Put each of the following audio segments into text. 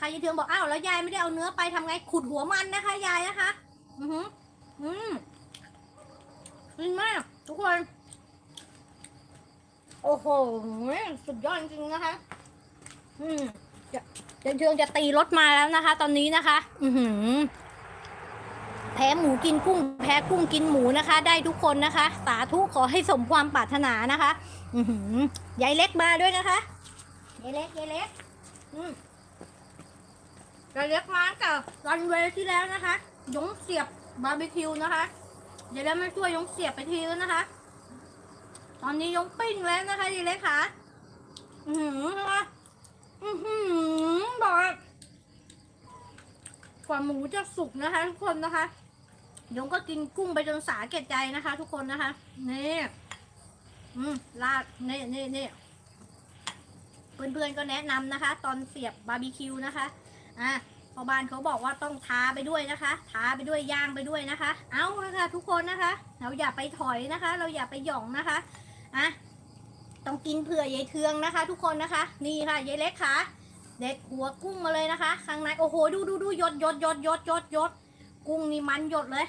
นะคะยายเทืองบอกอ้าวแล้วยายไม่ได้เอาเนื้อไปทำไงขุดหัวมันนะคะยายนะคะ อือหืออืมฟินมาก ทุกคน โอ้โหสุดยอดจริงนะคะ อืมจะเดินเทืองจะตีรถมาแล้วนะคะ ตอนนี้นะคะ อือหือแพ้หมูกินกุ้ง แพ้กุ้งกินหมูนะคะ ได้ทุกคนนะคะ สาธุขอให้สมความปรารถนานะคะ อือหือยายเล็กมาด้วยนะคะยายเล็กยายเล็ก อืม ยาเล็กมาตั้งแต่รันเวย์ที่แล้วนะคะ ยงเสียบบาร์บีคิวนะคะยายวเล็กมาช่วยยงเสียบไปทีแล้วนะคะ ตอนนี้ยงปิ้งแล้วนะคะยายเล็กค่ะ อือหือนะคะอือหือบอกว่ากว่าหมูจะสุกนะคะ ทุกคนนะคะยงก็กินกุ้งไปจนสาแก่ใจนะคะ ทุกคนนะคะ นี่อืมราดนี่นี่นี่เพื่อนๆก็แนะนำนะคะ ตอนเสียบบาร์บีคิวนะคะ อะพอบ้านเขาบอกว่าต้องทาไปด้วยนะคะทาไปด้วยย่างไปด้วยนะคะ เอาละค่ะทุกคนนะคะ เราอย่าไปถอยนะคะ เราอย่าไปหย่องนะคะอะต้องกินเผื่อยายเทืองนะคะ ทุกคนนะคะ นี่ค่ะยายเล็กค่ะเด็ดหัวกุ้งมาเลยนะคะข้างในโอ้โหดูดูดูหยดหยดหยดหยดหยดหยดกุ้งนี่มันหยดเลย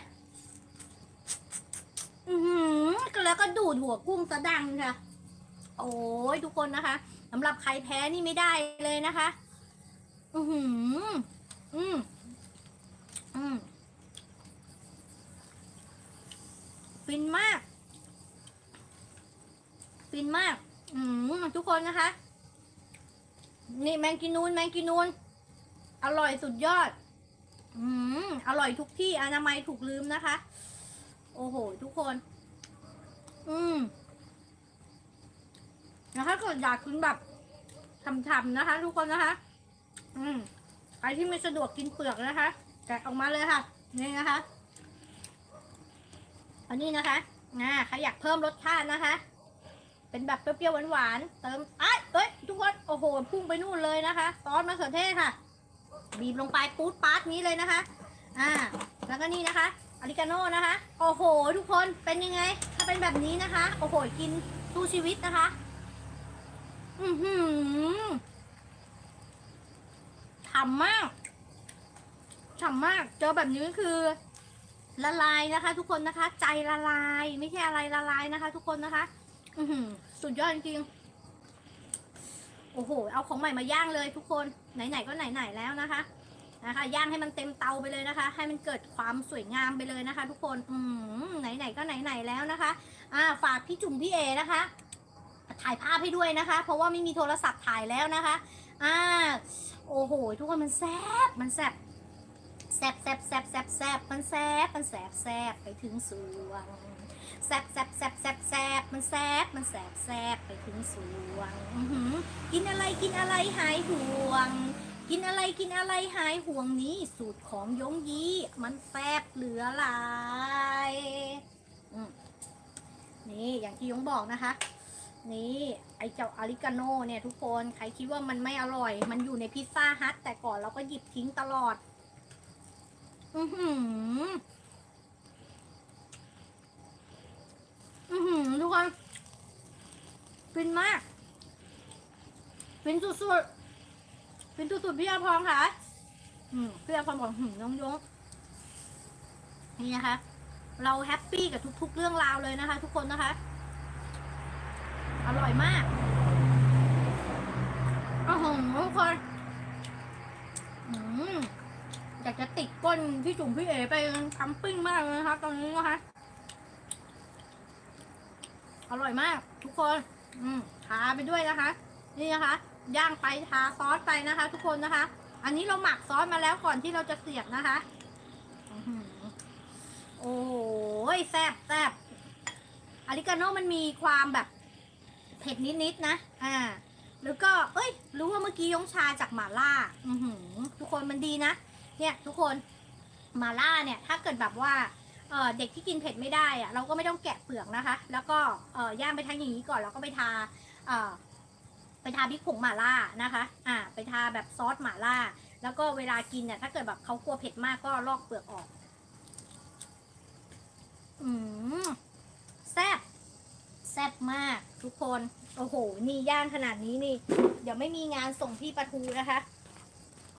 อือหือแล้วก็ดูดหัวกุ้งสะดังค่ะ โอ้ยทุกคนนะคะสำหรับใครแพ้นี่ไม่ได้เลยนะคะ อือหืออืมอืมฟินมากฟินมาก อืมทุกคนนะคะ นี่แมงกินูนแมงกินูนอร่อยสุดยอด อืมอร่อยทุกที่อนามัยถูกลืมนะคะ โอ้โห ทุกคน อืมแล้วถ้าเกิดอยากกินแบบฉ่ำๆนะคะ ทุกคนนะคะ อืมใครที่ไม่สะดวกกินเปลือกนะคะ แกะออกมาเลยค่ะ นี่นะคะ อันนี้นะคะอ่าใครอยากเพิ่มรสชาตินะคะ เป็นแบบเปรี้ยวๆหวานๆ เติมไอ้ยเอ้ย ทุกคน โอ้โห พุ่งไปนู่นเลยนะคะ ซอสมะเขือเทศค่ะ บีบลงไปปูดปาร์ตนี้เลยนะคะ อ่า แล้วก็นี่นะคะอาริกาโน่นะคะ โอ้โห ทุกคน เป็นยังไง ถ้าเป็นแบบนี้นะคะ โอ้โห กินสู้ชีวิตนะคะ อือหือ ฉ่ำมากฉ่ำมาก เจอแบบนี้คือละลายนะคะ ทุกคนนะคะ ใจละลายไม่ใช่อะไรละลายนะคะ ทุกคนนะคะ อืสุดยอดจริงโอ้โห เอาของใหม่มาย่างเลยทุกคน ไหนๆก็ไหนๆแล้วนะคะ นะคะ ย่างให้มันเต็มเตาไปเลยนะคะ ให้มันเกิดความสวยงามไปเลยนะคะ ทุกคน อืมไหนๆก็ไหนๆแล้วนะคะ อ่า ฝากพี่จุ๋มพี่เอนะคะ ถ่ายภาพให้ด้วยนะคะ เพราะว่าไม่มีโทรศัพท์ถ่ายแล้วนะคะ อ่าโอ้โห ทุกคนมันแซบมันแซบแซบแซบแซบแซบแซบมันแซบมันแซบแซบไปถึงสวงแซบแซบแซบแซบแซบมันแซบมันแซบแซบไปถึงสวงกินอะไรกินอะไรหายห่วง กินอะไรกินอะไรหายห่วงนี้สูตรของยงยีมันแซบเหลือหลายนี่อย่างที่ยงบอกนะคะ นี่ไอเจ้าอาริกาโน่เนี่ยทุกคนใครคิดว่ามันไม่อร่อย มันอยู่ในพิซซ่าฮัทแต่ก่อนเราก็หยิบทิ้งตลอด อือหือ อือหือทุกคนฟินมากฟินสุดๆฟินสุดๆพี่อาพรค่ะอืมพี่อาพรบอกหืมน้งยงนี่นะคะ เราแฮปปี้กับทุก ๆ เรื่องราวเลยนะคะ ทุกคนนะคะ อร่อยมากโอ้โหทุกคนอืมอยากจะติดก้นพี่จุ๋มพี่เอ๋ไปทำปิ้งมากเลยนะคะตอนนี้นะคะอร่อยมาก ทุกคน อืมทาไปด้วยนะคะ นี่นะคะ ย่างไปทาซอสไปนะคะ ทุกคนนะคะ อันนี้เราหมักซอสมาแล้วก่อนที่เราจะเสียบนะคะอื้อหือโอ้ยแซ่บแซ่บอาริกาโน่มันมีความแบบ เผ็ดนิดๆนะ อ่า แล้วก็ เอ้ย รู้ว่าเมื่อกี้ยงชาจากหม่าล่า อือหือ ทุกคนมันดีนะ เนี่ยทุกคน หม่าล่าเนี่ย ถ้าเกิดแบบว่า เอ่อเด็กที่กินเผ็ดไม่ได้อะเราก็ไม่ต้องแกะเปลือกนะคะ แล้วก็ เอ่อย่างไปทั้งอย่างนี้ก่อน แล้วก็ไปทา เอ่อไปทาพริกผงหม่าล่านะคะ อ่า ไปทาแบบซอสหม่าล่า แล้วก็เวลากินเนี่ย ถ้าเกิดแบบเขากลัวเผ็ดมากก็ลอกเปลือกออก อืมแซ่บ แซ่บมากทุกคน โอ้โห นี่ย่างขนาดนี้นี่ เดี๋ยวไม่มีงานส่งพี่ปะทูนะคะ